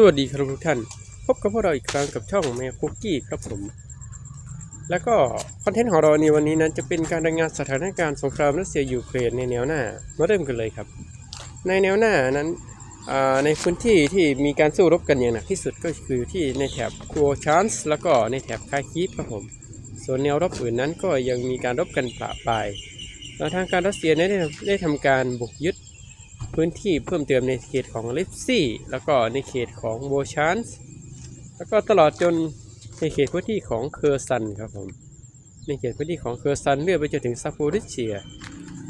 สวัสดีครับทุกท่าน พบกับพวกเราอีกครั้งกับช่องแมวคุกกี้ครับผม แล้วก็คอนเทนต์ของเราในวันนี้นั้นจะเป็นการรายงานสถานการณ์สงครามรัสเซียยูเครนในแนวหน้า มาเริ่มกันเลยครับ ในแนวหน้านั้นในพื้นที่ที่มีการสู้รบกันอย่างหนักที่สุดก็คือที่ในแถบครัวชานส์แล้วก็ในแถบคาคีฟครับผม ส่วนแนวรบอื่นนั้นก็ยังมีการรบกันปราปายแล้วทางการรัสเซียได้ได้ทำการบุกยึด พื้นที่เพิ่มเติมในเขตของลิฟซี่ แล้วก็ในเขตของโบชานส์แล้วก็ตลอดจนในเขตพื้นที่ของเคอร์ซันครับผมในเขตพื้นที่ของเคอร์ซันเลื่อนไปจนถึงซาปูริเชีย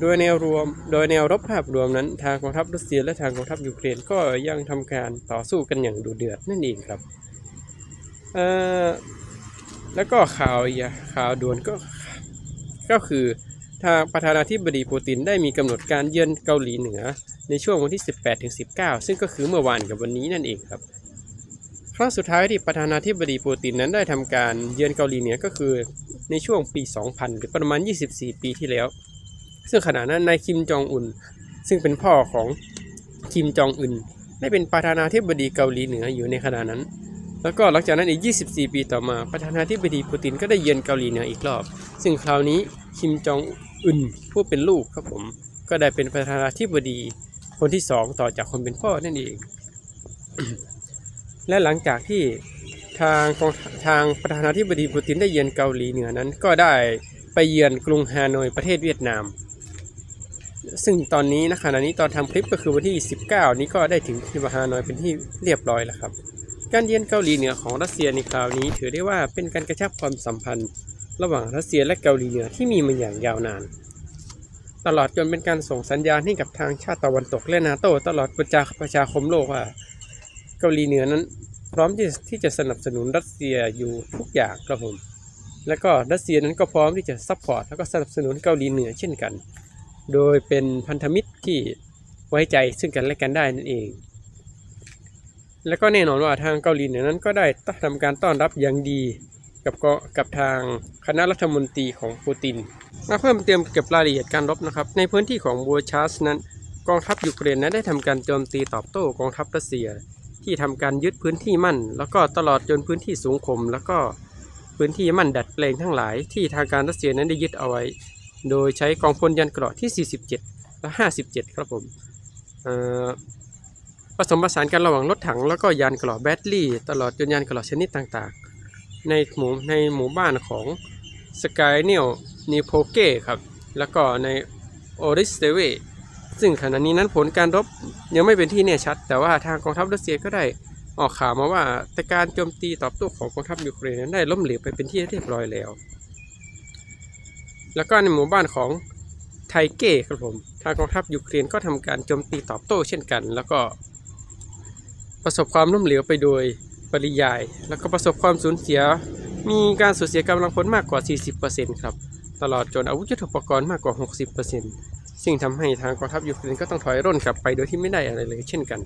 โดยแนวรวมโดยแนวรบภาพรวมนั้น ทางกองทัพรัสเซียและทางกองทัพยูเครนก็ยังทำการต่อสู้กันอย่างดุเดือดนั่นเองครับเอ่อแล้วก็ข่าวอย่าข่าวด่วนก็ก็คือทางประธานาธิบดีปูตินได้มีกำหนดการเยือนเกาหลีเหนือ ในช่วงวันที่ 18ถึง19ซึ่งก็คือเมื่อวานกับวันนี้นั่นเองครับครั้งสุดท้ายที่ประธานาธิบดีปูตินนั้นได้ทำการเยือนเกาหลีเหนือก็คือในช่วงปี 2000 หรือประมาณ 24 ปีที่แล้ว ซึ่งขณะนั้นนายคิมจองอุนซึ่งเป็นพ่อของคิมจองอึนได้เป็นประธานาธิบดีเกาหลีเหนืออยู่ในขณะนั้น แล้วก็หลังจากนั้นอีก 24 ปีต่อมาประธานาธิบดีปูตินก็ได้เยือนเกาหลีเหนืออีกรอบ ซึ่งคราวนี้คิมจองอึนผู้เป็นลูกครับผมก็ได้เป็นประธานาธิบดี คนที่สองต่อจากคนเป็นพ่อนั่นเอง และหลังจากที่ทางกองทางประธานาธิบดีปูตินได้เยือนเกาหลีเหนือนั้น ก็ได้ไปเยือนกรุงฮานอยประเทศเวียดนาม ซึ่งตอนนี้นะขณะนี้ตอนทำคลิปก็คือวันที่ 19 นี้ก็ได้ถึงที่ฮานอยเป็นที่เรียบร้อยแล้วครับ การเยือนเกาหลีเหนือของรัสเซียในคราวนี้ ถือได้ว่าเป็นการกระชับความสัมพันธ์ ระหว่างรัสเซียและเกาหลีเหนือที่มีมาอย่างยาวนาน ตลอดจนเป็นการส่งสัญญาณให้กับทางชาติตะวันตกและนาโตตลอดประชาประชาคมโลกว่าเกาหลีเหนือนั้น พร้อมที่ที่จะสนับสนุนรัสเซียอยู่ทุกอย่างครับผมและก็รัสเซียนั้นก็พร้อมที่จะซัพพอร์ตแล้วก็สนับสนุนเกาหลีเหนือเช่นกัน โดยเป็นพันธมิตรที่ไว้ใจซึ่งกันและกันได้นั่นเอง และก็แน่นอนว่าทางเกาหลีเหนือนั้นก็ได้ทำการต้อนรับอย่างดี กับก็กับทางคณะรัฐมนตรีของปูติน มาเพิ่มเติมเกี่ยวกับรายละเอียดการรบนะครับ ในพื้นที่ของบัวชาสนั้นกองทัพยูเครนนั้นได้ทำการโจมตีตอบโต้กองทัพรัสเซีย ที่ทำการยึดพื้นที่มั่น แล้วก็ตลอดจนพื้นที่สูงขมแล้วก็พื้นที่มั่นดัดแปลงทั้งหลาย ที่ทางการรัสเซียนั้นได้ยึดเอาไว้ โดยใช้กองพลยันเกราะที่ 47 และ 57 ครับผมผสมผสานกันระหว่างรถถังแล้วก็ยานเกราะแบตเตอรี่ ตลอดจนยานเกราะชนิดต่างๆ ในหมู่ในหมู่บ้านของสกายเนียลนิโพเก้ครับ แล้วก็ในโอริสเตเวซึ่งขณะนี้นั้นผลการรบยังไม่เป็นที่แน่ชัด แต่ว่าทางกองทัพรัสเซียก็ได้ออกข่าวมาว่าแต่การโจมตีตอบโต้ของกองทัพยูเครนนั้นได้ล้มเหลวไปเป็นที่เรียบร้อยแล้ว แล้วก็ในหมู่บ้านของไทเก้ครับผมทางกองทัพยูเครนก็ทำการโจมตีตอบโต้เช่นกัน แล้วก็ประสบความล้มเหลวไปโดย ปริยาย แล้วก็ประสบความสูญเสีย มีการสูญเสียกำลังพลมากกว่า 40%ครับ ตลอดจนอาวุธยุทโธปกรณ์มากกว่า 60%ซึ่งทำให้ทางกองทัพยูเครนก็ต้องถอยร่นกลับไปโดยที่ไม่ได้อะไรเลยเช่นกัน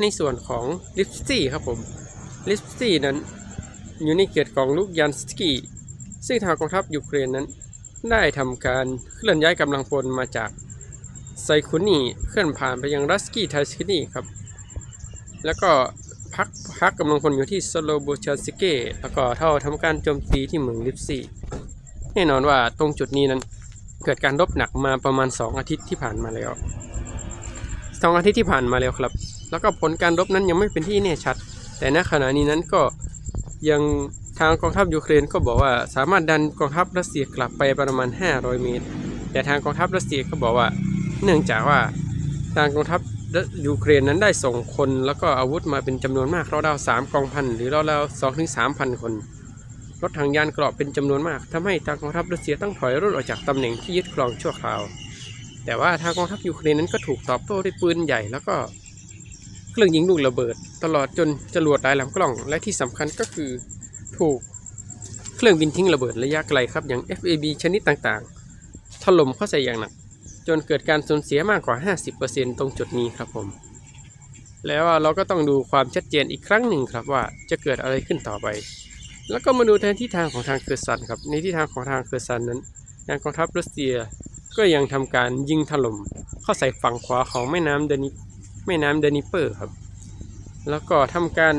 ในส่วนของลิปซี่ครับผมลิปซี่นั้นอยู่ในเขตของลูกยันสกี้ ซึ่งทางกองทัพยูเครนนั้น ได้ทำการเคลื่อนย้ายกำลังพลมาจากไซคุนีเคลื่อนผ่านไปยังรัสกี้ไทสกินีครับ แล้วก็ พักพักกำลังพลอยู่ที่สโลโบชาสเกแล้วก็เท่าทำการโจมตีที่เมืองลิปซีแน่นอนว่าตรงจุดนี้นั้นเกิดการรบหนักมาประมาณ 2 อาทิตย์ที่ผ่านมาแล้วสองอาทิตย์ที่ผ่านมาแล้วครับ แล้วก็ผลการรบนั้นยังไม่เป็นที่แน่ชัด แต่ณขณะนี้นั้นก็ยังทางกองทัพยูเครนก็บอกว่าสามารถดันกองทัพรัสเซียกลับไปประมาณ 500 เมตร แต่ทางกองทัพรัสเซียก็บอกว่า เนื่องจากว่าทางกองทัพ ยูเครนนั้นได้ส่งคนแล้วก็อาวุธมาเป็นจำนวนมากราวๆสามกองพันหรือราวๆสองถึงสามพันคน รถถังยานเกราะเป็นจำนวนมากทำให้ทางกองทัพรัสเซียต้องถอยร่นออกจากตำแหน่งที่ยึดครองชั่วคราว แต่ว่าทางกองทัพยูเครนนั้นก็ถูกตอบโต้ด้วยปืนใหญ่แล้วก็เครื่องยิงลูกระเบิด ตลอดจนจรวดหลายลำกล้อง และที่สำคัญก็คือถูกเครื่องบินทิ้งระเบิดระยะไกลครับอย่าง FAB ชนิดต่างๆถล่มเข้าใส่อย่างหนัก จนเกิดการสูญเสียมากกว่า 50%ตรงจุดนี้ครับผม แล้วเราก็ต้องดูความชัดเจนอีกครั้งหนึ่งครับว่าจะเกิดอะไรขึ้นต่อไป แล้วก็มาดูแทนที่ทางของทางเคอร์ซันครับ ในที่ทางของทางเคอร์ซันนั้นทางกองทัพรัสเซียก็ยังทำการยิงถล่มเข้าใส่ฝั่งขวาของแม่น้ำเดนิแม่น้ำเดนิเปอร์ครับ แล้วก็ทำการ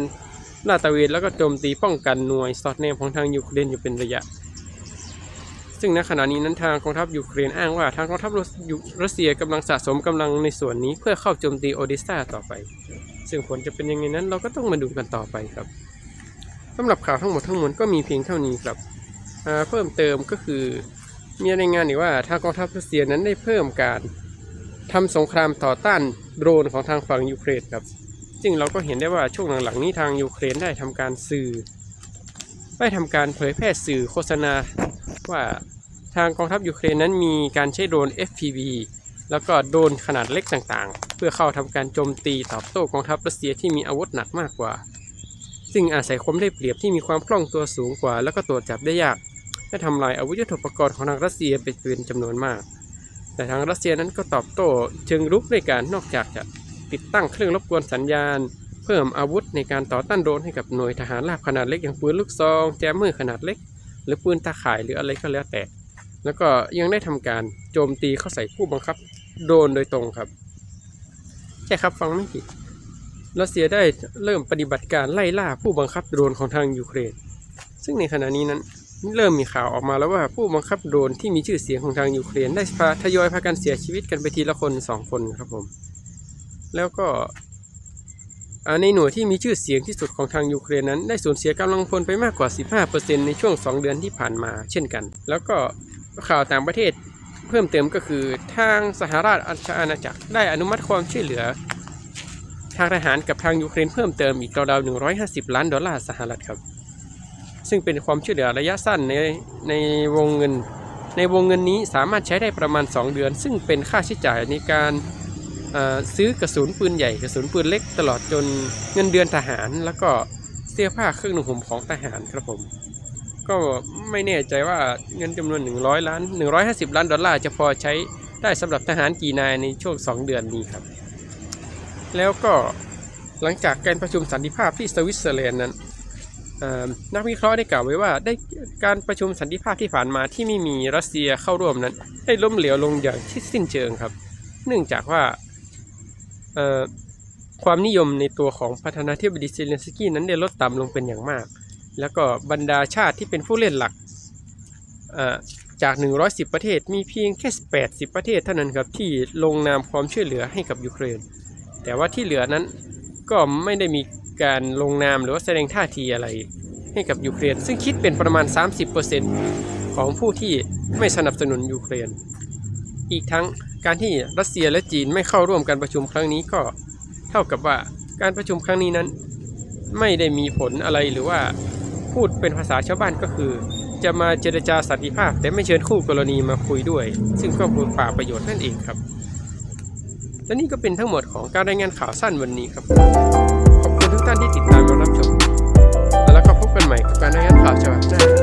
ลาดตะเวนแล้วก็โจมตีป้องกันหน่วยสอดแนมของทางยูเครนอยู่เป็นระยะ ซึ่งณขณะนี้นั้นทางกองทัพยูเครนอ้างว่าทางกองทัพรัสเซียกำลังสะสมกำลังในส่วนนี้เพื่อเข้าโจมตีโอเดสซาต่อไป ซึ่งผลจะเป็นยังไงนั้นเราก็ต้องมาดูกันต่อไปครับสำหรับข่าวทั้งหมดทั้งมวลก็มีเพียงเท่านี้ครับเพิ่มเติมก็คือมีรายงานอีกว่าทางกองทัพรัสเซียนั้นได้เพิ่มการทำสงครามต่อต้านโดรนของทางฝั่งยูเครนครับซึ่งเราก็เห็นได้ว่าช่วงหลังๆนี้ทางยูเครนได้ทำการสื่อ ได้ทำการเผยแพร่สื่อโฆษณา ว่าทางกองทัพยูเครนนั้นมีการใช้โดรน FPV แล้วก็โดรนขนาดเล็กต่างๆ เพื่อเข้าทำการโจมตีตอบโต้กองทัพรัสเซียที่มีอาวุธหนักมากกว่า ซึ่งอาศัยความได้เปรียบที่มีความคล่องตัวสูงกว่า แล้วก็ตรวจจับได้ยากได้ทำลายอาวุธยุทโธปกรณ์ของทางรัสเซียไปเป็นจำนวนมาก แต่ทางรัสเซียนั้นก็ตอบโต้เชิงรุกด้วยการนอกจากจะติดตั้งเครื่องรบกวนสัญญาณ เพิ่มอาวุธในการต่อต้านโดรนให้กับหน่วยทหารราบขนาดเล็กอย่างปืนลูกซอง แจมเมอร์ขนาดเล็ก หรือปืนตาข่ายหรืออะไรก็แล้วแต่ แล้วก็ยังได้ทำการโจมตีเข้าใส่ผู้บังคับ โดรนโดยตรงครับ ใช่ครับฟังไม่ผิดรัสเซียได้เริ่มปฏิบัติการไล่ล่าผู้บังคับโดรนของทางยูเครน ซึ่งในขณะนี้นั้นเริ่มมีข่าวออกมาแล้วว่าผู้บังคับโดรนที่มีชื่อเสียงของทางยูเครนได้พาทยอยพากันเสียชีวิตกันไปทีละคนสองคนครับผม แล้วก็ ในหน่วยที่มีชื่อเสียงที่สุดของทางยูเครนนั้น ได้สูญเสียกำลังพลไปมากกว่า 15%ในช่วง 2 เดือนที่ผ่านมาเช่นกัน แล้วก็ข่าวต่างประเทศเพิ่มเติมก็คือทางสหราชอาณาจักรได้อนุมัติความช่วยเหลือ ทางทหารกับทางยูเครนเพิ่มเติมอีกราวๆ150 ล้านดอลลาร์สหรัฐครับ ซึ่งเป็นความช่วยเหลือระยะสั้นในในวงเงิน ในวงเงินนี้สามารถใช้ได้ประมาณ 2 เดือน ซึ่งเป็นค่าใช้จ่ายในการ ซื้อกระสุนปืนใหญ่กระสุนปืนเล็กตลอดจนเงินเดือนทหาร แล้วก็เสื้อผ้าเครื่องนุ่งห่มของทหารครับผม ก็ไม่แน่ใจว่าเงินจำนวน 100 ล้าน 150 ล้านดอลลาร์จะพอใช้ได้สำหรับทหารกี่นายในช่วง 2 เดือนนี้ครับ แล้วก็หลังจากการประชุมสันติภาพที่สวิตเซอร์แลนด์นั้นนักวิเคราะห์ได้กล่าวไว้ว่าได้การประชุมสันติภาพที่ผ่านมาที่ไม่มีรัสเซียเข้าร่วมนั้น ได้ล้มเหลวลงอย่างที่สิ้นเชิงครับ เนื่องจากว่า ความนิยมในตัวของประธานาธิบดีเซเลนสกี้นั้นได้ลดต่ำลงเป็นอย่างมาก แล้วก็บรรดาชาติที่เป็นผู้เล่นหลักจาก 110 ประเทศ มีเพียงแค่ 80 ประเทศเท่านั้นครับที่ลงนามความช่วยเหลือให้กับยูเครน แต่ว่าที่เหลือนั้นก็ไม่ได้มีการลงนามหรือว่าแสดงท่าทีอะไรให้กับยูเครน ซึ่งคิดเป็นประมาณ 30%ของผู้ที่ไม่สนับสนุนยูเครน อีกทั้ง การที่รัสเซียและจีนไม่เข้าร่วมการประชุมครั้งนี้ก็เท่ากับว่าการประชุมครั้งนี้นั้น ไม่ได้มีผลอะไรหรือว่าพูดเป็นภาษาชาวบ้านก็คือ จะมาเจรจาสันติภาพ แต่ไม่เชิญคู่กรณีมาคุยด้วย ซึ่งก็คุณฝ่าประโยชน์นั่นเองครับ และนี่ก็เป็นทั้งหมดของการรายงานข่าวสั้นวันนี้ครับ ขอบคุณทุกท่านที่ติดตามรับชม แล้วก็พบกันใหม่กับการรายงานข่าวฉบับหน้า